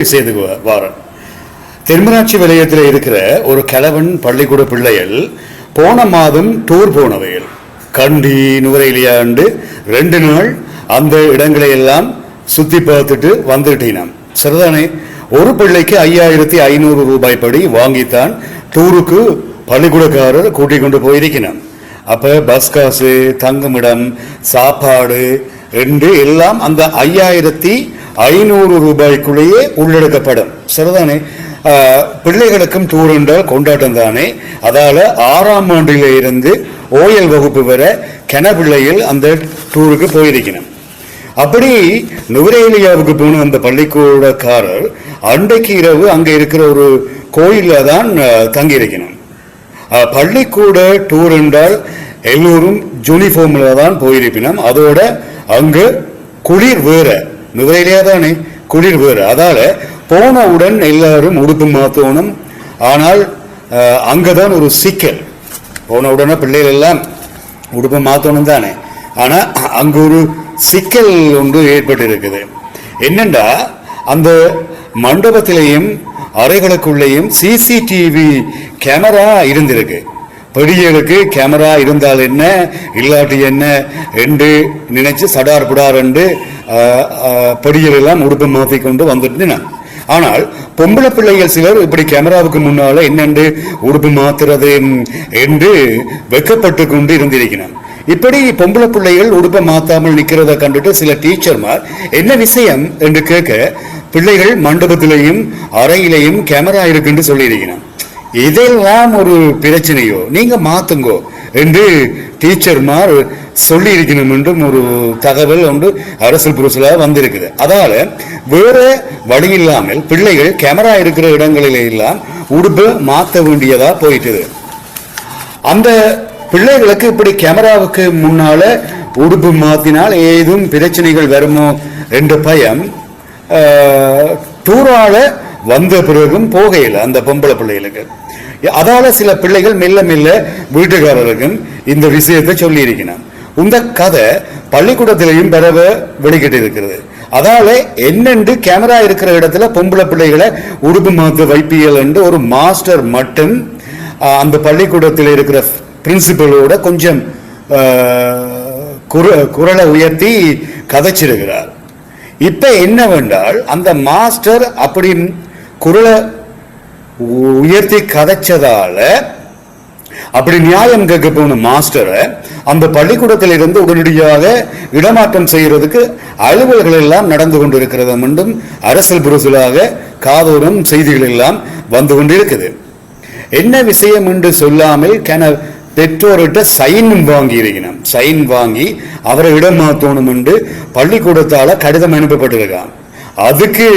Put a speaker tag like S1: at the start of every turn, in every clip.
S1: செய்து வாரன். திருமராட்சி வலயத்தில் இருக்கிற ஒரு கிழவன் பள்ளிக்கூட பிள்ளைகள் போன மாதம் டூர் போனவைகள் கண்டி நுவரையிலியாண்டு ரெண்டு நாள் அந்த இடங்களை எல்லாம் சுத்தி பார்த்துட்டு வந்துட்டீனாம் சரிதானே? ஒரு பிள்ளைக்கு ஐயாயிரத்தி ஐநூறு ரூபாய் படி வாங்கித்தான் டூருக்கு பள்ளிக்கூடக்காரர் கூட்டிக் கொண்டு போயிருக்கிறான் அப்ப பஸ் காசு தங்குமிடம் சாப்பாடு என்று எல்லாம் அந்த ஐயாயிரத்தி ஐநூறு ரூபாய்க்குள்ளேயே உள்ளெடுக்கப்படும். சரிதானே? பிள்ளைகளுக்கும் டூர் என்றால் கொண்டாட்டம் தானே? அதால் ஆறாம் ஆண்டில் இருந்து ஓயல் வகுப்பு வர கெனபிள்ளையில் அந்த டூருக்கு போயிருக்கணும். அப்படி நுவரேலியாவுக்கு போன அந்த பள்ளிக்கூடக்காரர் அன்றைக்கு இரவு அங்கே இருக்கிற ஒரு கோயிலில் தான் தங்கியிருக்கணும். பள்ளிக்கூட டூர் என்றால் எல்லோரும் யூனிஃபார்மில் தான் போயிருப்பினோம். அதோட அங்கு குளிர் வேற. நுவரையிலேயே தானே குளிர் வேறு. அதால் போனவுடன் எல்லாரும் உடுப்பு மாற்றணும் ஆனால் அங்கே தான் ஒரு சிக்கல். போன உடனே பிள்ளைகள் எல்லாம் உடுப்பு மாற்றணும் தானே. ஆனால் அங்கே ஒரு சிக்கல் ஒன்று ஏற்பட்டு இருக்குது என்னண்டா அந்த மண்டபத்திலேயும் அறைகளுக்குள்ளேயும் சிசிடிவி கேமரா இருந்திருக்கு. பெடியலுக்கு கேமரா இருந்தால் என்ன இல்லாட்டி என்ன என்று நினைச்சு சடார் புடார் என்று பெடியல் உடுப்பு மாற்றி கொண்டு வந்துட்டு நான் ஆனால் பொம்பளை பிள்ளைகள் சிலர் இப்படி கேமராவுக்கு முன்னால என்னென்று உடுப்பு மாத்துறது என்று வெக்கப்பட்டு கொண்டு இருந்திருக்கிறான் இப்படி பொம்பளை பிள்ளைகள் உடுப்பை மாத்தாமல் நிற்கிறத கண்டுட்டு சில டீச்சர்மார் என்ன விஷயம்? என்று கேட்க பிள்ளைகள் மண்டபத்திலையும் அறையிலையும் கேமரா இருக்குன்னு சொல்லியிருக்கிறான் இதெல்லாம் ஒரு பிரச்சனையோ? நீங்க மாத்துங்கோ என்று டீச்சர்மார் சொல்லி இருக்கணும் என்றும் ஒரு தகவல் ஒன்று அரசு புருசலாக வந்திருக்குது. அதால வேற வழி இல்லாமல் பிள்ளைகள் கேமரா இருக்கிற இடங்களில எல்லாம் உடுப்பு மாத்த வேண்டியதா போயிட்டுது. அந்த பிள்ளைகளுக்கு இப்படி கேமராவுக்கு முன்னால உடுப்பு மாத்தினால் ஏதும் பிரச்சனைகள் வருமோ என்ற பயம் டூரால் டூரால வந்த பிறகும் போகையில் அந்த பொம்பளை பிள்ளைகளுக்கு. அதால சில பிள்ளைகள் மெல்ல மெல்ல வீட்டுக்காரருக்கும் இந்த விஷயத்தை சொல்லியிருக்கிறான். இந்த கதை பள்ளிக்கூடத்திலையும் பெறவ வெளிக்கிட்டு இருக்கிறது அதால என்னென்று கேமரா இருக்கிற இடத்துல பொம்பளை பிள்ளைகளை உடுப்பு மாத்து வைப்பியல் என்று ஒரு மாஸ்டர் மட்டும் அந்த பள்ளிக்கூடத்தில் இருக்கிற பிரின்சிபலோட கொஞ்சம் ஆஹ், குர- குரலை உயர்த்தி கதைச்சிருக்கிறார். இப்ப என்னவென்றால் அந்த மாஸ்டர் அப்படி குரலை உயர்த்தி கதைச்சதால அப்படி நியாயம் கேட்க போன மாஸ்டரை அந்த பள்ளிக்கூடத்தில் இருந்து உடனடியாக இடமாற்றம் செய்யறதுக்கு அலுவல்கள் எல்லாம் நடந்து கொண்டிருக்கிறது மீண்டும் அரசியல் புரசலாக காதோறும் செய்திகள் எல்லாம் வந்து கொண்டிருக்குது. என்ன விஷயம் என்று சொல்லாமல் கென பெற்றோர்கிட்ட சைன் வாங்கி இருக்கணும் சைன் வாங்கி அவரை இடம் மாத்தணும் என்று பள்ளிக்கூடத்தால கடிதம் அனுப்பப்பட்டிருக்கான். அதுக்கு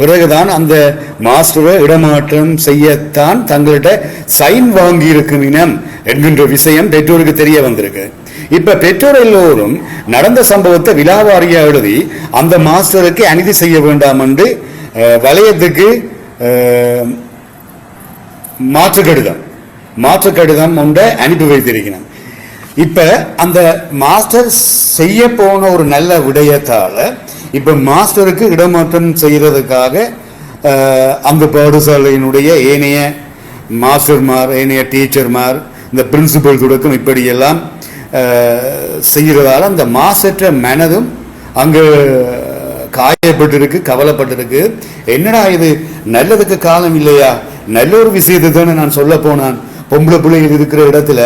S1: பிறகுதான் அந்த மாஸ்டரை இடமாற்றம் செய்யத்தான் தங்கள்கிட்ட சைன் வாங்கி இனம் என்கின்ற விஷயம் பெற்றோருக்கு தெரிய வந்திருக்கு. இப்ப பெற்றோர் எல்லோரும் நடந்த சம்பவத்தை விழாவாரியா எழுதி அந்த மாஸ்டருக்கு அநீதி செய்ய வேண்டாம் என்று வளையத்துக்கு மாற்று கடிதம் மாற்று கடிதம் ஒன்றை அனுப்பி வைத்திருக்கிறேன். இப்ப அந்த மாஸ்டர் செய்ய போன ஒரு நல்ல விடயத்தால இப்போ மாஸ்டருக்கு இடமாற்றம் செய்கிறதுக்காக அந்த பாடசாலையினுடைய ஏனைய மாஸ்டர்மார் ஏனைய டீச்சர்மார் இந்த பிரின்சிபல் தொடக்கம் இப்படியெல்லாம் செய்கிறதால அந்த மாசற்ற மனதும் அங்கு காயப்பட்டிருக்கு கவலைப்பட்டிருக்கு. என்னடா இது? நல்லதுக்கு காலம் இல்லையா? நல்ல ஒரு விஷயத்தை தானே நான் சொல்ல போனான். பொம்பளை பிள்ளைகள் இருக்கிற இடத்துல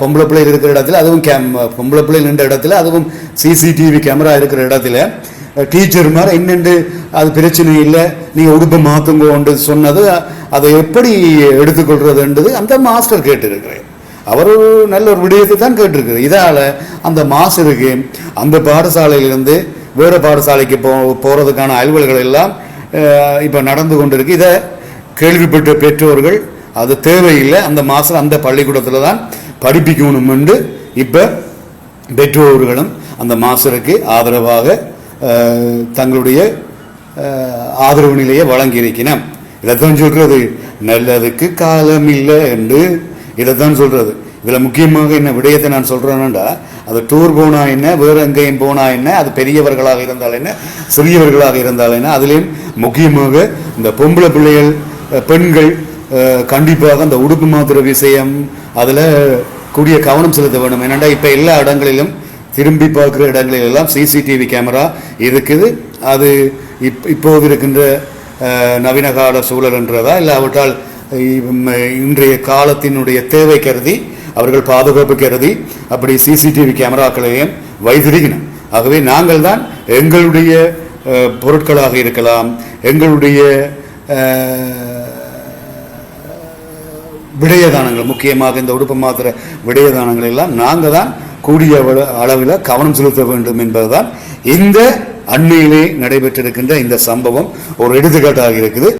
S1: பொம்பளை பிள்ளை இருக்கிற இடத்துல அதுவும் கேம் பொம்பளை பிள்ளை நின்ற இடத்துல அதுவும் சிசிடிவி கேமரா இருக்கிற இடத்துல டீச்சர் மாதிரி என்னென்று அது பிரச்சனை இல்லை நீங்கள் உடுப்பை மாத்துங்கோன்னு சொன்னது அதை எப்படி எடுத்துக்கொள்றதுன்றது அந்த மாஸ்டர் கேட்டிருக்கிறேன். அவர் ஒரு நல்ல ஒரு விடயத்தை தான் கேட்டிருக்கிறார். இதால் அந்த மாஸ்டருக்கு அந்த பாடசாலையிலிருந்து வேறு பாடசாலைக்கு போ போகிறதுக்கான அலுவல்கள் எல்லாம் இப்போ நடந்து கொண்டிருக்கு. இதை கேள்விப்பட்ட பெற்றோர்கள் அது தேவையில்லை. அந்த மாஸ்டர் அந்த பள்ளிக்கூடத்தில் தான் படிப்பிக்கணும் என்று பெற்றோர்களும் அந்த மாஸ்டருக்கு ஆதரவாக தங்களுடைய ஆதரவு நிலையை வழங்கியிருக்கிறேன் இதைத்தான் சொல்கிறது நல்லதுக்கு காலம் இல்லை என்று இதைத்தான் சொல்கிறது இதில் முக்கியமாக என்ன விடயத்தை நான் சொல்கிறேன்னா அது டூர் போனால் என்ன வேறு எங்கேயும் போனா என்ன அது பெரியவர்களாக இருந்தால் என்ன சிறியவர்களாக இருந்தால் என்ன அதுலேயும் முக்கியமாக இந்த பொம்பளை பிள்ளைகள் பெண்கள் கண்டிப்பாக அந்த உடுப்பு மாத்திர விஷயம் அதில் கூடிய கவனம் செலுத்த வேண்டும். என்னென்னா இப்போ எல்லா இடங்களிலும் திரும்பி பார்க்குற இடங்களில் எல்லாம் சிசிடிவி கேமரா இருக்குது. அது இப் இப்போது இருக்கின்ற நவீன கால சூழல் என்றதா இல்லாவிட்டால் இன்றைய காலத்தினுடைய தேவை கருதி அவர்கள் பாதுகாப்பு கருதி அப்படி சிசிடிவி கேமராக்களையும் வைத்திருக்கணும் ஆகவே நாங்கள் தான் எங்களுடைய பொருட்களாக இருக்கலாம் எங்களுடைய விடயதானங்கள் முக்கியமாக இந்த உடுப்பு மாத்திர விடயதானங்கள் எல்லாம் நாங்கள் தான் கூடிய அளவில் கவனம் செலுத்த வேண்டும் என்பதுதான் இந்த அண்மையிலே நடைபெற்றிருக்கின்ற இந்த சம்பவம் ஒரு எடுத்துக்காட்டாக இருக்குது.